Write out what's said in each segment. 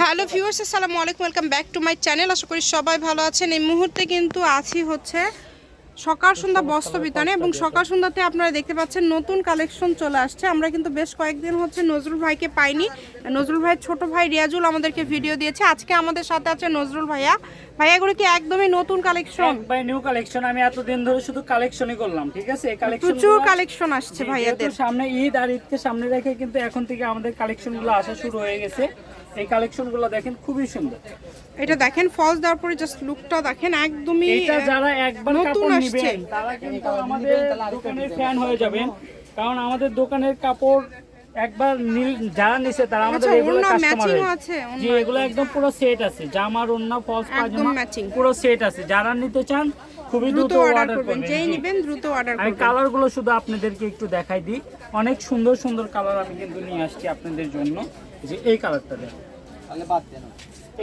Hello viewers আসসালামু আলাইকুম welcome back to my channel. আশা করি সবাই ভালো আছেন। এই মুহূর্তে কিন্তু আছি হচ্ছে সকাল সন্ধ্যা বস্ত্র বিতানে এবং সকাল সন্ধ্যাতে আপনারা দেখতে পাচ্ছেন নতুন কালেকশন চলে আসছে। আমরা কিন্তু বেশ কয়েকদিন হচ্ছে নজরুল ভাইকে পাইনি। নজরুল ভাইয়ের ছোট ভাই রিয়াজুল আমাদেরকে ভিডিও দিয়েছে। আজকে আমাদের সাথে আছে নজরুল ভাইয়া। ভাইয়া এগুলো কি একদমই নতুন কালেকশন? বাই নিউ কালেকশন আমি এতদিন ধরে শুধু কালেকশনই করলাম ঠিক আছে? এই কালেকশন প্রচুর কালেকশন আসছে ভাইয়াদের। সামনে ঈদ আর ঈদকে সামনে রেখে কিন্তু এখন থেকে আমাদের কালেকশনগুলো আসা শুরু হয়ে গেছে। এই কালেকশনগুলো দেখেন খুবই সুন্দর। এটা দেখেন ফলস দেওয়ার পরে জাস্ট লুকটা দেখেন একদমই এটা যারা একবার কাপড়। নেবেন তারা কিন্তু আমাদের দোকানের ফ্যান হয়ে যাবেন কারণ আমাদের দোকানের কাপড় একবার নীল যারা নিছে তারা আমাদের আচ্ছা, রেগুলার ওড়না কাস্টমার আছে, জি এগুলো একদম পুরো সেট আছে জামার ওন্না ফলস একদম পাজামা পুরো সেট আছে। যারা নিতে চান খুবই দ্রুত অর্ডার করবেন যেই নেবেন দ্রুত অর্ডার আমি করবেন। কালারগুলো শুধু আপনাদেরকে একটু দেখাই দিই। অনেক সুন্দর সুন্দর কালার আমি কিন্তু নিয়ে আসছি আপনাদের জন্য। যে এই কালারটা দেখেন তাহলে বাদ দেন।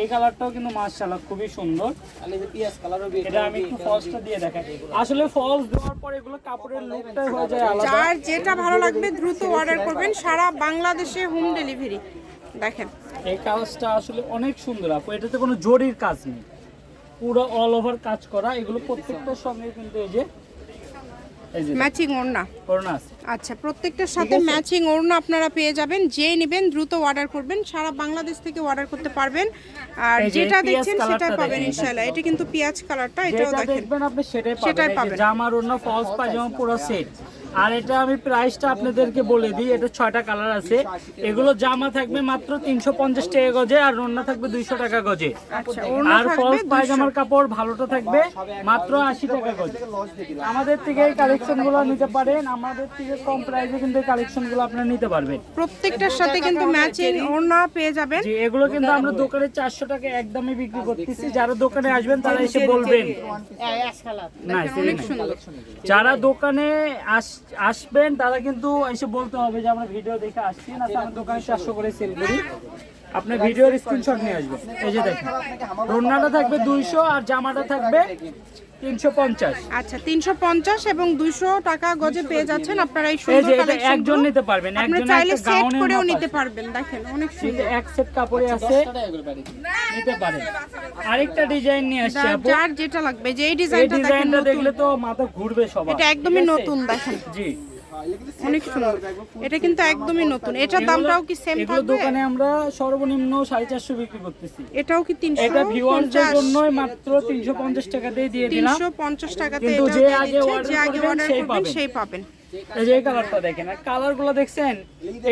এই কালারটাও কিন্তু মাশাআল্লাহ খুবই সুন্দর। তাহলে যে পিয়াজ কালারও এটা আমি একটু ফলসটা দিয়ে দেখাই। আসলে ফলস দেওয়ার পর এগুলো কাপড়ের লুকটাই হয়ে যায় আলাদা। যার যেটা ভালো লাগবে দ্রুত অর্ডার করবেন সারা বাংলাদেশে হোম ডেলিভারি দেখেন। এই কাজটা আসলে অনেক সুন্দর আপু এটাতে কোনো জরির কাজ নেই। পুরো অল ওভার কাজ করা এগুলো প্রত্যেকটার সঙ্গে কিন্তু এই যে ম্যাচিং ওড়না? ওড়না আচ্ছা প্রত্যেকটার সাথে ম্যাচিং ওড়না আপনারা পেয়ে যাবেন। যে নেবেন দ্রুত অর্ডার করবেন। সারা বাংলাদেশ থেকে অর্ডার করতে পারবেন। আর যেটা দেখছেন সেটা পাবেন। ইনশাআল্লাহ। এটা কিন্তু পেঁয়াজ কালারটা এটাও দেখেন। দেখবেন আপনি সেটাই সেটাই পাবেন। সেটাই পাবেন। জামার অন্য ফলস পাজামা পুরো সেট আর এটা আমি প্রাইসটা আপনাদেরকে বলে দিই এটা ছয়টা কালার আছে। এগুলো জামা থাকবে মাত্র তিনশো পঞ্চাশ টাকা গজে আর ওড়না থাকবে দুইশো টাকা গজে। আচ্ছা আর ফলস 200 পায়জামার কাপড় ভালোটা থাকবে মাত্র আশি টাকা গজে। আমাদের থেকে এই কালেকশনগুলো নিতে পারেন আমাদের থেকে কম প্রাইসে কিন্তু এই কালেকশনগুলো আপনারা নিতে পারবেন। প্রত্যেকটার সাথে কিন্তু ম্যাচিং ওড়না পেয়ে যাবেন। জি এগুলো কিন্তু আমরা দোকানে চারশো টাকা একদমই বিক্রি করতেছি। যারা দোকানে আসবেন তারা এসে বলবেন। যারা দোকানে আস- আসবেন, তারা কিন্তু এসে বলতে হবে যে আমরা ভিডিও দেখে আসছি, না তার দোকানে চারশো করে সেল করি। আপনার ভিডিওর স্ক্রিনশট নিয়ে আসবেন। এই যে দেখেন থাকবে দুইশো আর জামাটা থাকবে তিনশো পঞ্চাশ। আচ্ছা তিনশো পঞ্চাশ এবং দুইশো টাকা গজে পেয়ে যাচ্ছেন আপনারা এই এই সুন্দর কালেকশন একজন নিতে পারবেন একজন চাইলে সেট করেও নিতে পারবেন দেখেন অনেক সুন্দর। এক সেট কাপড়ে আছে। নিতে পারেন আরেকটা ডিজাইন নিয়ে আসছে যার- আপু। যার যেটা লাগবে যে এই এই ডিজাইনটা দেখলে তো মাথা ঘুরবে সবার এটা একদমই নতুন দেখেন। জি। অনেক সুন্দর। এটা কিন্তু একদমই নতুন। এটার দামটাও কি সেম থাকবে? দোকানে আমরা সর্বনিম্ন সাড়ে চারশো বিক্রি করতেছি। এটাও কি তিনশো এটা ভিউয়ারদের জন্যই মাত্র তিনশো পঞ্চাশ টাকাতেই দিয়ে দিলাম। তিনশো পঞ্চাশ টাকাতে কিন্তু এটা যে আগে অর্ডার সেই করবেন পাবেন। সেই পাবেন। এই যে কালারটা দেখেন আর কালার দেখছেন?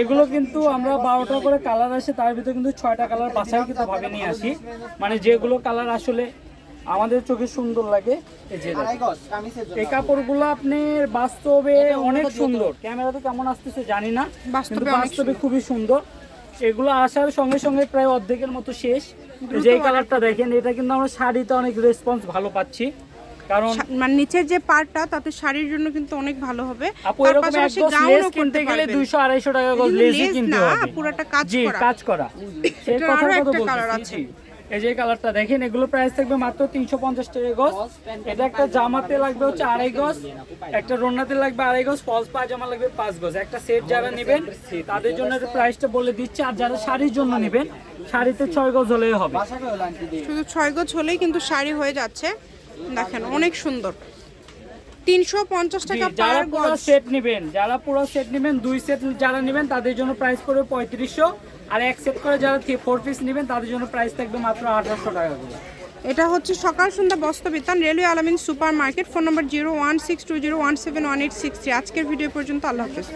এগুলো কিন্তু আমরা বারোটা করে কালার আসে তার ভিতরে কিন্তু ছয়টা কালার বাছাই কিন্তু ভাবে নিয়ে আসি। মানে যেগুলো কালার আসলে আমাদের চোখে সুন্দর লাগে। এই কাপড়গুলো আপনার বাস্তবে অনেক সুন্দর। ক্যামেরাতে কেমন আসতেছে জানি না বাস্তবে কিন্তু বাস্তবে খুবই সুন্দর। এগুলো আসার সঙ্গে সঙ্গে প্রায় অর্ধেকের মতো শেষ। যে কালারটা দেখেন এটা কিন্তু আমরা শাড়িতে অনেক রেসপন্স ভালো পাচ্ছি। কারণ মানে নিচের যে পার্টটা তাতে শাড়ির জন্য কিন্তু অনেক ভালো হবে। আপু এরকম এক লেস কিনতে গেলে পারবেন। দুইশো আড়াইশো টাকা গজ লেসই কিনতে হবে। পুরাটা কাজ করা। কাজ করা। সেই এটার কথা আরও এই যে কালারটা দেখেন, এগুলো প্রাইস থাকবে মাত্র তিনশো পঞ্চাশ টাকা গজ। এটা একটা জামাতে লাগবে হচ্ছে আড়াই গজ, একটা রোনাতে লাগবে আড়াই গজ ফলস পাজামা লাগবে পাঁচ গজ। একটা সেট যারা নেবেন, তাদের জন্য প্রাইসটা বলে দিচ্ছে। আর যারা শাড়ির জন্য নেবেন, শাড়িতে ছয় গজ হলেই হবে। শুধু ছয় গজ হলেই কিন্তু শাড়ি হয়ে যাচ্ছে। দেখেন, অনেক সুন্দর। তিনশো পঞ্চাশ জি, টাকা যারা পার গজ সেট নেবেন যারা পুরো সেট নেবেন দুই সেট যারা নেবেন তাদের জন্য প্রাইস পড়বে পঁয়ত্রিশশো। আর এক সেট করে যারা ফোর পিস নেবেন তাদের জন্য প্রাইস থাকবে মাত্র আঠারোশো টাকা করে। এটা হচ্ছে সকাল সন্ধ্যা বস্তবিতান railway Alamin super market phone number zero one six two zero one seven one eight six three. আজকের ভিডিও পর্যন্ত আল্লাহ হাফেজ।